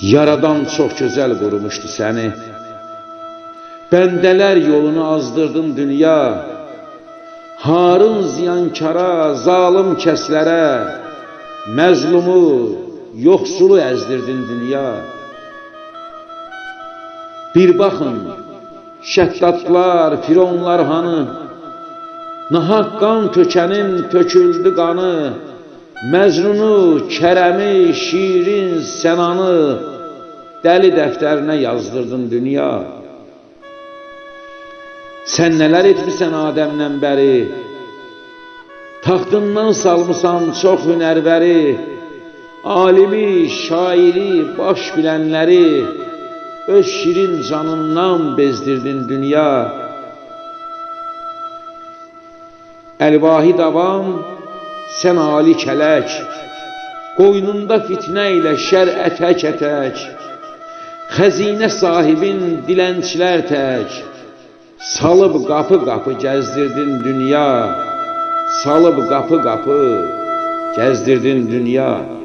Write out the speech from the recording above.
Yaradan çox gözəl qurmuşdu səni. Bəndələr yolunu azdırdın dünya. Harın ziyankara, zalim kəslərə, məzlumu, yoxsulu əzdirdin dünya. Bir baxın, şəhtatlar, fironlar hanı? Nahaq qan tökənin töküldü qanı. Məcnunu, Kərəmi, Şirin, Sənanı dəli dəftərinə yazdırdın dünya. Sən nələr etmisən Adəmdən bəri? Taxtından salmısan çox hünərvəri, alimi, şairi, baş bilənləri öz şirin canından bezdirdin dünya. Əlvahi davam, sən ali kələk, qoynunda fitnə ilə şər ətək-ətək, xəzinə sahibin dilənçilər tək, salıb qapı-qapı gəzdirdin dünya, salıb qapı-qapı gəzdirdin dünya.